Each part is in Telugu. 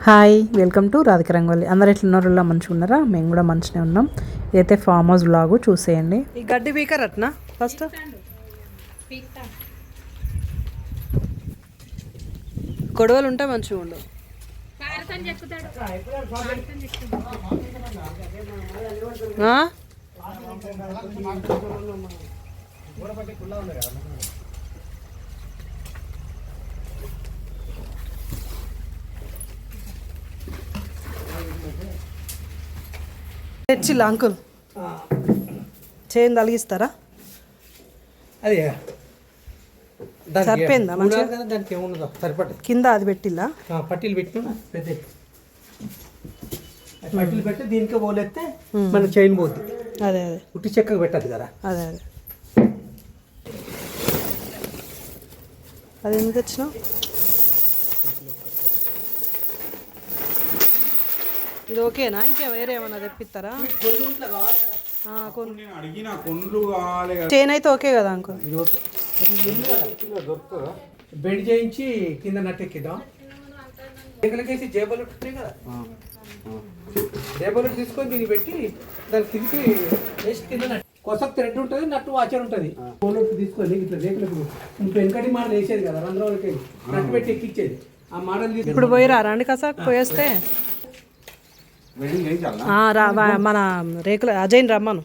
Hi welcome to Radhika Rangoli అందరు ఎట్లున్నారు ఇలా మంచిగా ఉన్నారా? మేము కూడా మంచిగా ఉన్నాం. ఇదైతే ఫామ్ హౌస్ బ్లాగు చూసేయండి. ఈ గడ్డి బీకర్ అట్నా ఫస్ట్ గొడవలు ఉంటే మంచిగా ఉండవు ఆ? తెచ్చిల్లా అంకుల్. చేయం తలిగిస్తారా? అది సరిపోయిందా దానికి ఏమున్నదో కింద అది పెట్టిల్లా? పట్టీలు పెట్టినా పెద్ద పట్టీలు పెట్టి దీనికి పోలేస్తే మన చైన్ పోద్ది. అదే అదే. ఉట్టి చెక్కకు పెట్టద్దు కదా. అదే అదే. అది ఎందుకు తెచ్చినావు? ఇది ఓకేనా? ఇంకా వేరే ఏమన్నా తెప్పిస్తారా? ఆ, కొను. నేను అడిగిన కొండ్లు కావాలి కదా చైన్ అయితే ఓకే కదా అంకుల్? ఇది ఓకే. బెండ్ చేయించి కింద నట్టెక్కిద్దాం. ఎక్కడికేసి జేబులు కదా. జేబులు తీసుకొని దీన్ని పెట్టి దాన్ని తిరిగి వేసి కింద నట్టు కొసకు థ్రెడ్ ఉంటుంది నట్టు వాచర్ ఉంటుంది. ఫోన్ తీసుకొని ఇట్లా రేకులకు ఇప్పుడు వెనకటి మోడల్ వేసేది కదా రంధ్రంలోకి నట్టు పెట్టి ఎక్కిచ్చేది. ఆ మోడల్ తీసుకు ఇప్పుడు పోయిరా రండి కసా పోయేస్తే. రా మన రేకుల అజయ్ రమ్మను.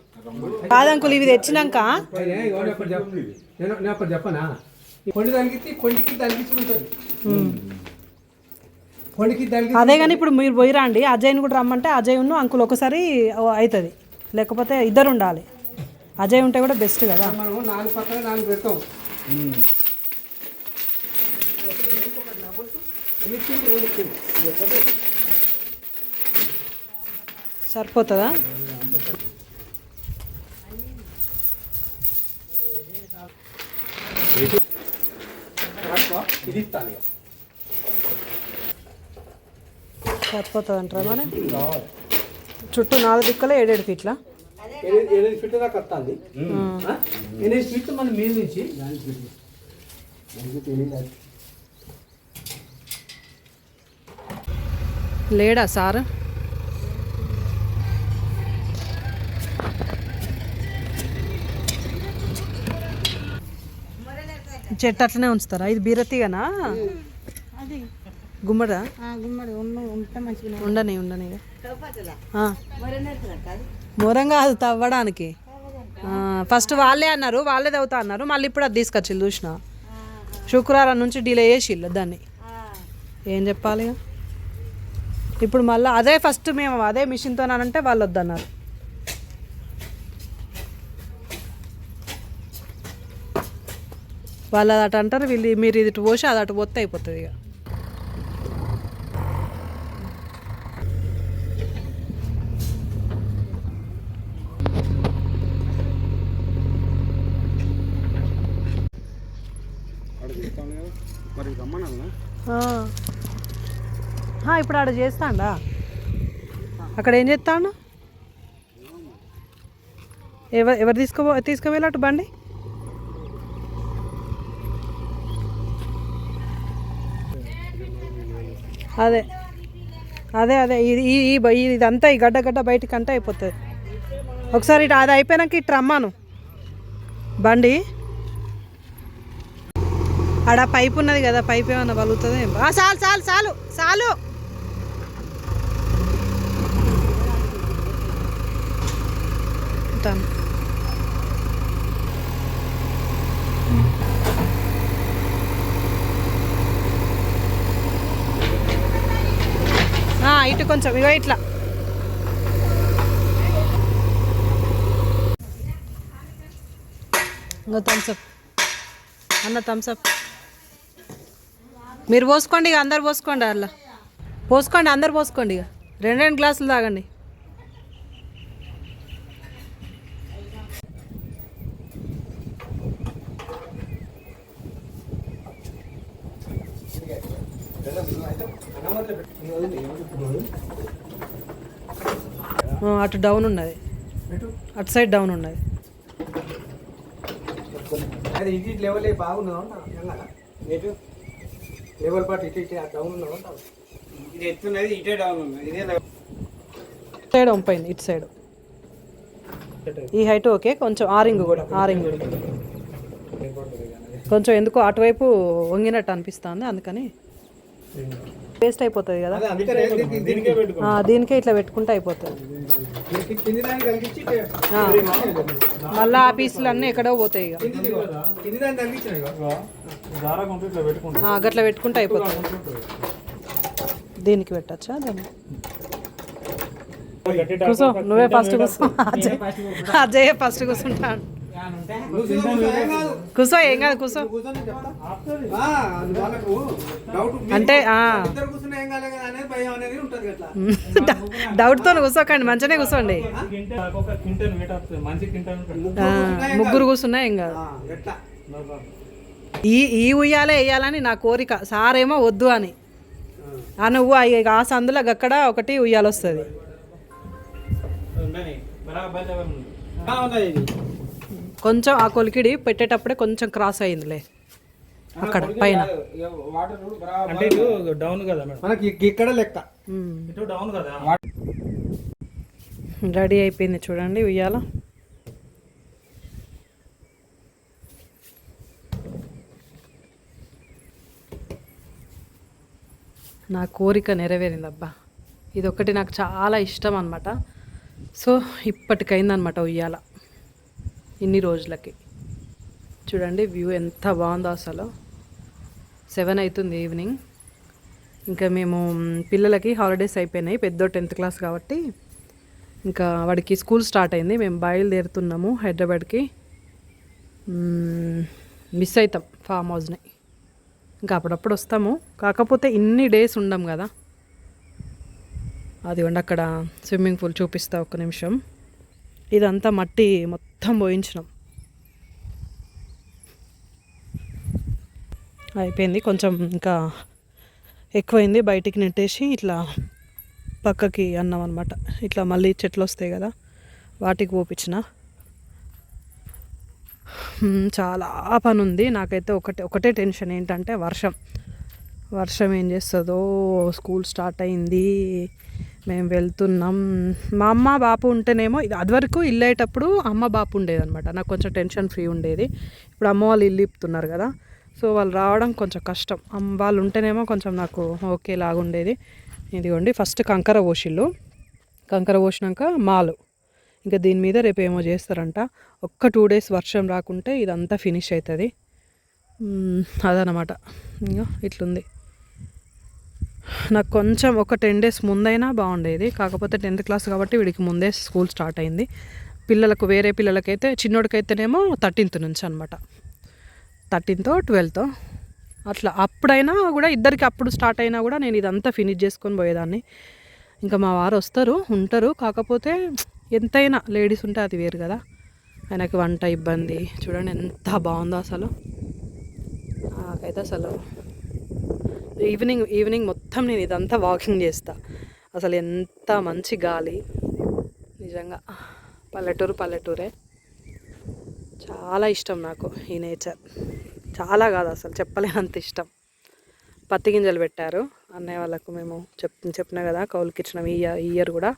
కాదు అంకుల్ ఇవి తెచ్చినాక చెప్పనా? అదే కానీ ఇప్పుడు మీరు పోయిరా అండి అజయ్ని కూడా రమ్మంటే అజయ్ ఉన్న అంకుల్ ఒకసారి అవుతుంది లేకపోతే ఇద్దరు ఉండాలి. అజయ్ ఉంటే కూడా బెస్ట్ కదా. మనం నాలుగు పక్కన నాలుగు పెడతాం సరిపోతుందా. సరిపోతుంది అంటారా మరి? చుట్టూ నాలుగు దిక్కలే ఏడేడు ఫీట్ల? ఎనిమిది ఎనిమిది ఫీట్ దాకా వస్తుంది. ఆ? ఎనిమిది ఫీట్లు మన మీద నుంచి లేడా సార్? చెట్టు అట్లనే ఉంచుతారా? ఇది బీరతీగనా? గుమ్మడా? గుమ్మడి. ఉండని ఉండని. మొరం కాదు తవ్వడానికి. ఫస్ట్ వాళ్ళే అన్నారు వాళ్ళే తవ్వుతా అన్నారు. మళ్ళీ ఇప్పుడు అది తీసుకొచ్చి చూసిన? శుక్రవారం నుంచి డిలే చేసిల్లు దాన్ని. ఏం చెప్పాలి? ఇప్పుడు మళ్ళీ అదే ఫస్ట్ మేము అదే మిషన్తోనంటే వాళ్ళు వద్దన్నారు. వాళ్ళు అది అటు అంటారు వీళ్ళు మీరు ఇది పోసి అది అటు పోతే అయిపోతుంది ఇక. ఇప్పుడు ఆడ చేస్తాడా? అక్కడ ఏం చేస్తాడు? ఎవరు ఎవరు తీసుకో తీసుకువెళ్ళట్టు బండి? అదే. అదే అదే. ఇది ఈ ఈ ఇదంతా ఈ గడ్డ గడ్డ బయటికి అంతా అయిపోతుంది. ఒకసారి ఇటు అది అయిపోయినాక ఇటు రమ్మాను. బండి. ఆడ పైప్ ఉన్నది కదా పైప్ ఏమన్నా వలుగుతుంది చాలు చాలు చాలు చాలు. ఉంటాను. ఆ, ఇటు కొంచెం ఇగో ఇట్లా. ఇంకో థమ్స్అప్ అన్న థమ్స్అప్ మీరు పోసుకోండి ఇక అందరు పోసుకోండి అలా పోసుకోండి అందరు పోసుకోండి ఇక రెండు రెండు గ్లాసులు తాగండి. అటు డౌన్ ఉన్నది. అటు సైడ్ డౌన్ ఉన్నది. అది ఇటు ఇటు లెవెల్ బాగున్నావు లెవెల్ పాటు ఇటు ఇటు డౌన్ ఉన్నావు ఇది ఎత్తున్నది ఇటే డౌన్ ఉన్నది. ఇదే level. సైడ్ వంపోయింది ఇటు సైడ్. ఈ హైట్ ఓకే కొంచెం ఆరింగ్ కూడా ఆరింగ్ కూడా. కొంచెం ఎందుకో అటువైపు వంగినట్టు అనిపిస్తుంది అందుకని. వేస్ట్ అయిపోతుంది కదా? అదే అందుకనే దీనికి- ఇట్లా పెట్టుకుంటే అయిపోతుంది. మళ్ళీ ఆ పీసులు అన్నీ ఎక్కడో పోతాయి ఇక. గట్ల పెట్టుకుంటే. అయిపోతుంది. దీనికి పెట్టచ్చా? దాన్ని? కూర్చో నువ్వే ఫస్ట్ కూర్చో అజయ్ అజయ్ ఫస్ట్ కూర్చుంటాను కూర్చో, ఏం కాదు. కూర్చో. అంటే డౌట్తో అంటే, డౌట్తో కూర్చోకండి మంచిగానే కూర్చోండి. ముగ్గురు కూర్చున్నా ఏం కాదు. ఈ ఈ ఉయ్యాలే వేయాలని నా కోరిక. సారేమో వద్దు అని. ఆ నువ్వు ఆ- సందులో అక్కడ ఒకటి ఉయ్యాలొస్తుంది. కొంచెం ఆ కొలికిడి పెట్టేటప్పుడే కొంచెం క్రాస్ అయిందిలే. అక్కడ పైన. అంటే ఇటు డౌన్ కదా మనకి ఇక్కడ లెక్క. ఇటు డౌన్ కదా? రెడీ అయిపోయింది చూడండి ఉయ్యాల. నా కోరిక నెరవేరింది అబ్బా ఇది ఒకటి నాకు చాలా ఇష్టం అనమాట సో ఇప్పటికైందనమాట ఉయ్యాల. ఇన్ని రోజులకి. చూడండి వ్యూ ఎంత బాగుందో అసలు. సెవెన్ అవుతుంది ఈవినింగ్. ఇంకా మేము పిల్లలకి హాలిడేస్ అయిపోయినాయి పెద్దో టెన్త్ క్లాస్ కాబట్టి. ఇంకా వాడికి స్కూల్ స్టార్ట్ అయింది మేము బయలుదేరుతున్నాము హైదరాబాద్కి. మిస్ అవుతాం ఫామ్ హౌస్ని. ఇంకా అప్పుడప్పుడు వస్తాము. కాకపోతే ఇన్ని డేస్ ఉండం కదా. అదిగోండి అక్కడ స్విమ్మింగ్ పూల్ చూపిస్తా ఒక్క నిమిషం. ఇదంతా మట్టి మొత్తం పోయించినాం. అయిపోయింది. కొంచెం ఇంకా ఎక్కువైంది. బయటికి నెట్టేసి ఇట్లా పక్కకి అన్నాం అనమాట ఇట్లా మళ్ళీ చెట్లు వస్తాయి కదా వాటికి పోపించిన చాలా పని ఉంది నాకైతే ఒకటే ఒకటే టెన్షన్ ఏంటంటే వర్షం. వర్షం ఏం చేస్తుందో స్కూల్ స్టార్ట్ అయింది. మేము వెళ్తున్నాం. మా అమ్మ బాపు ఉంటేనేమో ఇది అదివరకు ఇల్లు అయ్యేటప్పుడు అమ్మ బాపు ఉండేదన్నమాట. నాకు కొంచెం టెన్షన్ ఫ్రీ ఉండేది. ఇప్పుడు అమ్మ వాళ్ళు ఇల్లు ఇప్పుతున్నారు కదా. సో వాళ్ళు రావడం కొంచెం కష్టం. వాళ్ళు ఉంటేనేమో కొంచెం నాకు ఓకే లాగుండేది ఇదిగోండి ఫస్ట్ కంకర పోసిళ్ళు కంకర పోసినాక మాలు. ఇంకా దీని మీద రేపు ఏమో చేస్తారంట. ఒక్క టూ డేస్ వర్షం రాకుంటే ఇదంతా ఫినిష్ అవుతుంది. అదనమాట ఇంకా ఇట్లుంది. నాకు కొంచెం ఒక టెన్ డేస్ ముందైనా బాగుండేది. కాకపోతే టెన్త్ క్లాస్ కాబట్టి వీడికి ముందే స్కూల్ స్టార్ట్ అయింది. పిల్లలకు వేరే పిల్లలకైతే చిన్నోడికైతేనేమో థర్టీన్త్ నుంచి అనమాట థర్టీన్తో ట్వెల్త్ అట్లా అప్పుడైనా కూడా ఇద్దరికి అప్పుడు స్టార్ట్ అయినా కూడా నేను ఇదంతా ఫినిష్ చేసుకొని పోయేదాన్ని. ఇంకా మా వారు వస్తారు ఉంటారు. కాకపోతే ఎంతైనా లేడీస్ ఉంటే అది వేరు కదా. ఆయనకి వంట ఇబ్బంది. చూడండి ఎంత బాగుందో అసలు. నాకైతే అసలు ఈవినింగ్ ఈవినింగ్ మొత్తం నేను ఇదంతా వాకింగ్ చేస్తా. అసలు ఎంత మంచి గాలి. నిజంగా పల్లెటూరు పల్లెటూరే. చాలా ఇష్టం నాకు ఈ నేచర్. చాలా కాదు అసలు చెప్పలేనంత ఇష్టం. పత్తి గింజలు పెట్టారు. అన్నయ్య వాళ్ళకు మేము చెప్ చెప్పిన కదా కౌలుకి ఇచ్చిన ఈ ఇయర్- ఇయర్ కూడా.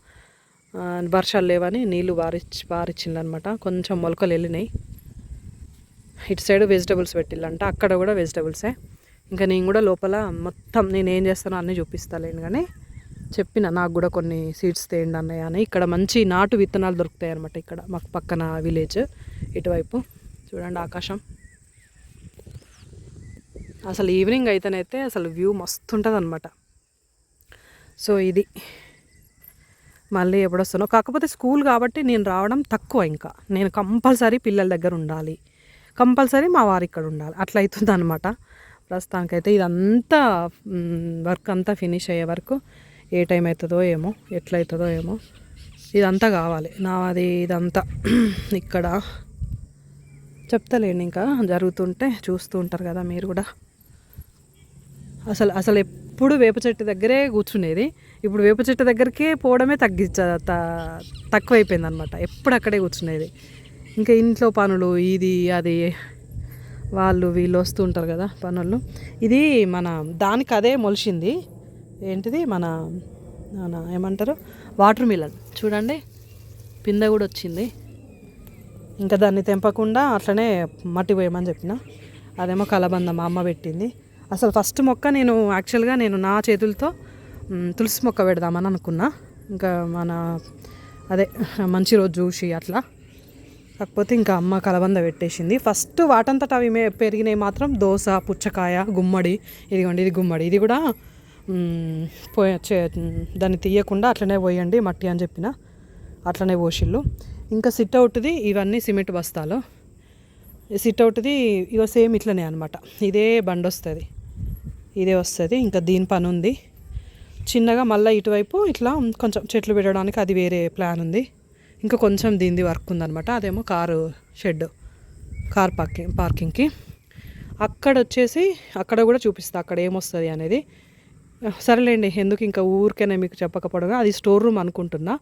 వర్షాలు లేవని నీళ్ళు బారిచ్చి బారిచ్చిండనమాట. కొంచెం మొలకలు వెళ్ళినాయి. ఇటు సైడ్ వెజిటబుల్స్ పెట్టిల్లంట. అక్కడ కూడా వెజిటబుల్సే. ఇంకా నేను కూడా లోపల మొత్తం నేను ఏం చేస్తానో అన్నీ చూపిస్తాలేను కానీ చెప్పిన నాకు కూడా కొన్ని సీడ్స్ తేయండి అన్నయ్య అని. ఇక్కడ మంచి నాటు విత్తనాలు దొరుకుతాయి అనమాట ఇక్కడ మాకు పక్కన విలేజ్ ఇటువైపు. చూడండి ఆకాశం. అసలు ఈవినింగ్ అయితేనైతే అసలు వ్యూ మస్తు ఉంటుంది అనమాట సో ఇది. మళ్ళీ ఎప్పుడు వస్తానో. కాకపోతే స్కూల్ కాబట్టి నేను రావడం తక్కువ ఇంకా. నేను కంపల్సరీ పిల్లల దగ్గర ఉండాలి. కంపల్సరీ మా వారు ఇక్కడ ఉండాలి. అట్లా అవుతుంది అనమాట ప్రస్తుతానికైతే ఇదంతా వర్క్ అంతా ఫినిష్ అయ్యే వరకు ఏ టైం అవుతుందో ఏమో ఎట్లయితుందో అవుతుందో ఏమో ఇదంతా కావాలి. నా అది ఇదంతా ఇక్కడ చెప్తలేండి ఇంకా జరుగుతుంటే చూస్తూ ఉంటారు కదా మీరు కూడా. అసలు అసలు ఎప్పుడు వేప చెట్టు దగ్గరే కూర్చునేది. ఇప్పుడు వేప చెట్టు దగ్గరికే పోవడమే తగ్గించ త- తక్కువైపోయింది అనమాట ఎప్పుడు అక్కడే కూర్చునేది. ఇంకా ఇంట్లో పనులు ఇది అది వాళ్ళు వీళ్ళు వస్తూ ఉంటారు కదా పనులు. ఇది మన దానికి అదే మొలిచింది. ఏంటిది? మన మన ఏమంటారు? Watermelon. చూడండి పిందె కూడా వచ్చింది. ఇంకా దాన్ని తెంపకుండా అట్లనే మట్టి పోయమని చెప్పిన. అదేమో కలబంద మా అమ్మ పెట్టింది. అసలు ఫస్ట్ మొక్క నేను యాక్చువల్గా నేను నా చేతులతో తులసి మొక్క పెడదామని అనుకున్నా. ఇంకా మన అదే మంచి రోజు చూసి అట్లా. కాకపోతే ఇంకా అమ్మ కలబంద పెట్టేసింది. ఫస్ట్ వాటంతట అవి మే పెరిగినాయి మాత్రం దోశ పుచ్చకాయ గుమ్మడి. ఇదిగోండి ఇది గుమ్మడి. ఇది కూడా పోయే పోయ చే- దాన్ని తీయకుండా అట్లనే పోయండి మట్టి అని చెప్పిన. అట్లనే పోసిళ్ళు. ఇంకా సిట్ అవుట్ది ఇవన్నీ సిమెంట్ బస్తాలు. సిట్ అవుట్ది ఇగో సేమ్ ఇట్లనే అనమాట ఇదే బండి వస్తుంది. ఇదే వస్తుంది. ఇంకా దీని పని ఉంది. చిన్నగా మళ్ళీ ఇటువైపు ఇట్లా కొంచెం చెట్లు పెట్టడానికి అది వేరే ప్లాన్ ఉంది. ఇంకా కొంచెం దీనిది వర్క్ ఉందనమాట అదేమో కారు షెడ్ కార్ పార్కింగ్ పార్కింగ్కి. అక్కడ వచ్చేసి అక్కడ కూడా చూపిస్తా అక్కడ ఏమొస్తుంది అనేది. సరేలేండి ఎందుకు ఇంకా ఊరికైనా మీకు చెప్పకపోవడం అది స్టోర్ రూమ్ అనుకుంటున్నా.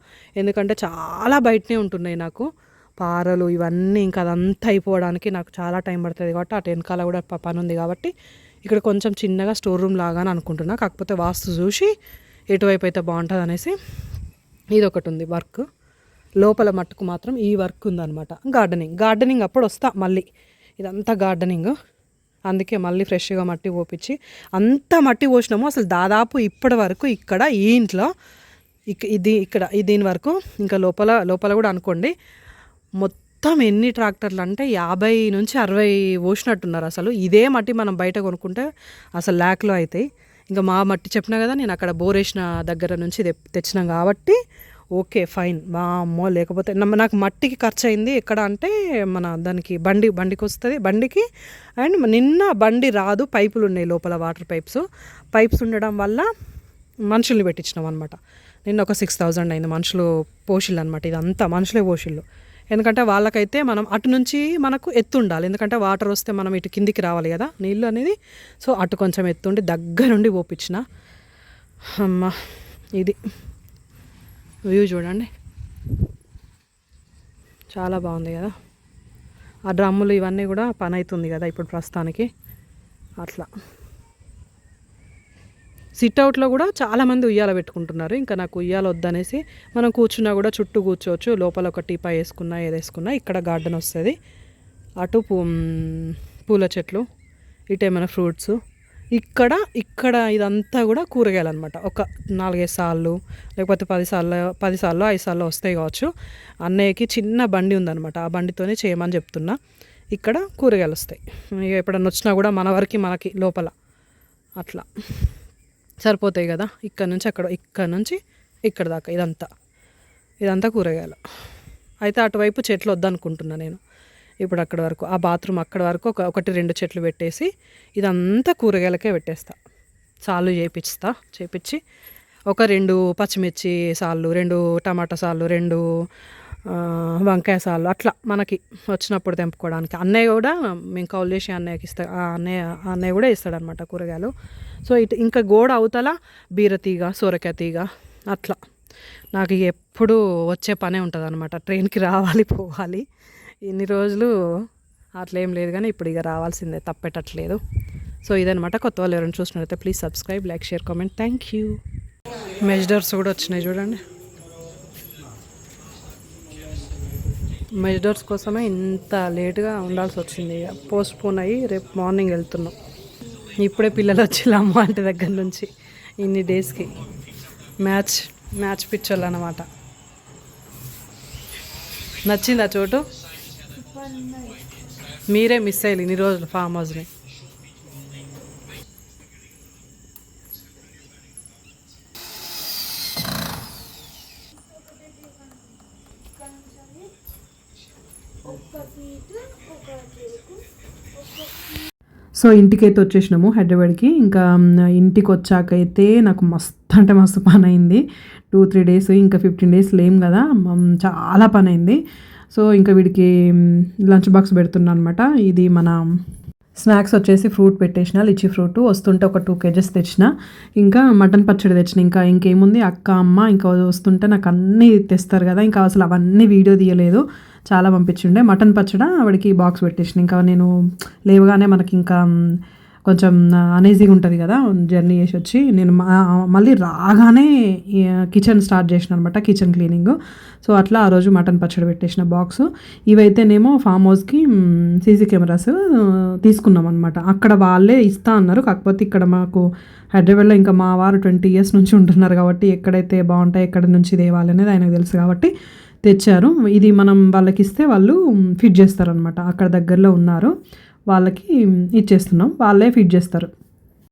ఎందుకంటే చాలా బయటనే ఉంటున్నాయి నాకు. పారలు ఇవన్నీ ఇంకా అదంతా అయిపోవడానికి నాకు చాలా టైం పడుతుంది కాబట్టి అటు వెనకాల కూడా పని ఉంది కాబట్టి ఇక్కడ కొంచెం చిన్నగా స్టోర్ రూమ్ లాగా అని అనుకుంటున్నా. కాకపోతే వాస్తు చూసి ఎటువైపు అయితే బాగుంటుంది అనేసి ఇది ఒకటి ఉంది వర్క్. లోపల మట్టుకు మాత్రం ఈ వర్క్ ఉందన్నమాట. గార్డెనింగ్. గార్డెనింగ్ అప్పుడు వస్తా మళ్ళీ. ఇదంతా గార్డెనింగ్. అందుకే మళ్ళీ ఫ్రెష్గా మట్టి పోపించి అంత మట్టి పోసినాము. అసలు దాదాపు ఇప్పటి వరకు ఇక్కడ ఈ ఇంట్లో ఇక్ ఇది ఇక్కడ దీని వరకు ఇంకా లోపల లోపల కూడా అనుకోండి. మొత్తం ఎన్ని ట్రాక్టర్లు అంటే యాభై నుంచి అరవై పోసినట్టున్నారు అసలు. ఇదే మట్టి మనం బయట కొనుక్కుంటే అసలు ల్యాక్లో అవుతాయి ఇంకా మా మట్టి చెప్పినా కదా నేను అక్కడ బోరేసిన దగ్గర నుంచి తెచ్చినాం కాబట్టి ఓకే ఫైన్. మా అమ్మో లేకపోతే నాకు మట్టికి ఖర్చు అయింది ఎక్కడ అంటే మన దానికి బండి బండికి వస్తుంది బండికి. అండ్ నిన్న బండి రాదు పైపులు ఉన్నాయి లోపల వాటర్ పైప్స్. పైప్స్ ఉండడం వల్ల మనుషుల్ని పెట్టించినాం అనమాట నిన్న ఒక సిక్స్ థౌజండ్ అయింది మనుషులు పోషిళ్ళు అనమాట ఇదంతా మనుషులే పోషిళ్ళు. ఎందుకంటే వాళ్ళకైతే మనం అటు నుంచి మనకు ఎత్తు ఉండాలి ఎందుకంటే వాటర్ వస్తే మనం ఇటు కిందికి రావాలి కదా నీళ్ళు అనేది. సో అటు కొంచెం ఎత్తుండి దగ్గరుండి పోపించిన అమ్మ ఇది. వ్యూ చూడండి. చాలా బాగుంది కదా. ఆ డ్రమ్ములు ఇవన్నీ కూడా పని అవుతుంది కదా ఇప్పుడు ప్రస్తుతానికి. అట్లా. సిట్ అవుట్లో కూడా చాలామంది ఉయ్యాల పెట్టుకుంటున్నారు. ఇంకా నాకు ఉయ్యాల వద్దనేసి మనం కూర్చున్నా కూడా చుట్టూ కూర్చోవచ్చు. లోపల ఒక టీపా వేసుకున్నా ఏది వేసుకున్నా ఇక్కడ గార్డెన్ వస్తుంది. అటు పూ పూల చెట్లు ఇటు ఏమైనా ఫ్రూట్స్. ఇక్కడ ఇక్కడ ఇదంతా కూడా కూరగాయలు అనమాట ఒక నాలుగైదు సార్లు లేకపోతే పది సార్లు పది సార్లు ఐదు సార్లు వస్తాయి కావచ్చు. అన్నయ్యకి చిన్న బండి ఉందన్నమాట. ఆ బండితోనే చేయమని చెప్తున్నా. ఇక్కడ కూరగాయలు వస్తాయి. ఇక ఎప్పుడన్నా వచ్చినా కూడా మన వరకు మనకి లోపల. అట్లా. సరిపోతాయి కదా. ఇక్కడ నుంచి అక్కడ ఇక్కడ నుంచి ఇక్కడ దాకా ఇదంతా. ఇదంతా కూరగాయలు. అయితే అటువైపు చెట్లు వద్దనుకుంటున్నా నేను. ఇప్పుడు అక్కడ వరకు ఆ బాత్రూమ్ అక్కడ వరకు ఒక ఒకటి రెండు చెట్లు పెట్టేసి ఇదంతా కూరగాయలకే పెట్టేస్తా. సాలు చేపిస్తా చేపించి ఒక రెండు పచ్చిమిర్చి సాళ్ళు రెండు టమాటా సాళ్ళు రెండు వంకాయ సాళ్ళు అట్లా మనకి వచ్చినప్పుడు తెంపుకోవడానికి. అన్నయ్య కూడా మేము కౌలు చేసి అన్నయ్యకి ఇస్తా ఆ అన్నయ్య ఆ అన్నయ్య కూడా ఇస్తాడనమాట కూరగాయలు. సో ఇటు ఇంకా గోడ అవతల బీరతీగ సొరకాయ తీగ అట్లా. నాకు ఎప్పుడు వచ్చే పనే ఉంటుంది అనమాట ట్రైన్కి రావాలి పోవాలి. ఇన్ని రోజులు అట్లేం లేదు కానీ ఇప్పుడు ఇక రావాల్సిందే తప్పేటట్లేదు. సో ఇదనమాట కొత్త వాళ్ళు ఎవరైనా చూసినట్లయితే please subscribe like share comment thank you measures కూడా వచ్చినాయి చూడండి. మెజర్స్ కోసమే ఇంత లేట్గా ఉండాల్సి వచ్చింది ఇక. పోస్ట్ పోన్ అయ్యి రేపు మార్నింగ్ వెళ్తున్నాం. ఇప్పుడే పిల్లలు వచ్చి అమ్మ అంటే దగ్గర నుంచి ఇన్ని డేస్కి మ్యాచ్ మ్యాచ్ పిక్చర్లు అనమాట నచ్చిందా చోటు? మీరే మిస్ అయ్యారు ఇన్ని రోజులు ఫామ్ హౌస్ని సో ఇంటికైతే వచ్చేసినాము హైదరాబాద్కి. ఇంకా ఇంటికి వచ్చాకైతే నాకు మస్తు అంటే మస్తు పని అయింది టూ త్రీ డేస్ ఇంకా ఫిఫ్టీన్ డేస్ లేం కదా చాలా పని అయింది సో ఇంకా వీడికి లంచ్ బాక్స్ పెడుతున్నా అనమాట ఇది మన స్నాక్స్ వచ్చేసి ఫ్రూట్ పెట్టేసిన లిచి ఫ్రూట్ వస్తుంటే ఒక టూ కేజెస్ తెచ్చిన. ఇంకా మటన్ పచ్చడి తెచ్చిన ఇంకా ఇంకేముంది? అక్క అమ్మ ఇంకా వస్తుంటే నాకు అన్నీ తెస్తారు కదా ఇంకా అసలు అవన్నీ వీడియో తీయలేదు. చాలా పంపించిండే. మటన్ పచ్చడి ఆవిడకి బాక్స్ పెట్టేసిన. ఇంకా నేను లేవగానే మనకి ఇంకా కొంచెం అనేజీగా ఉంటుంది కదా జర్నీ చేసి వచ్చి. నేను మా- మళ్ళీ రాగానే కిచెన్ స్టార్ట్ చేసిన అనమాట కిచెన్ క్లీనింగ్. సో అట్లా ఆ రోజు మటన్ పచ్చడి పెట్టేసిన బాక్స్. ఇవైతేనేమో ఫామ్ హౌస్కి సీసీ కెమెరాస్ తీసుకున్నాం అనమాట అక్కడ వాళ్ళే ఇస్తా అన్నారు. కాకపోతే ఇక్కడ మాకు హైదరాబాద్లో ఇంకా మా వారు ట్వంటీ ఇయర్స్ నుంచి ఉంటున్నారు కాబట్టి ఎక్కడైతే బాగుంటాయి ఎక్కడ నుంచి తేవాలి అనేది ఆయనకు తెలుసు కాబట్టి తెచ్చారు. ఇది మనం వాళ్ళకి ఇస్తే వాళ్ళు ఫిట్ చేస్తారనమాట అక్కడ దగ్గరలో ఉన్నారు. వాళ్ళకి ఇచ్చేస్తున్నాం. వాళ్ళే ఫిట్ చేస్తారు.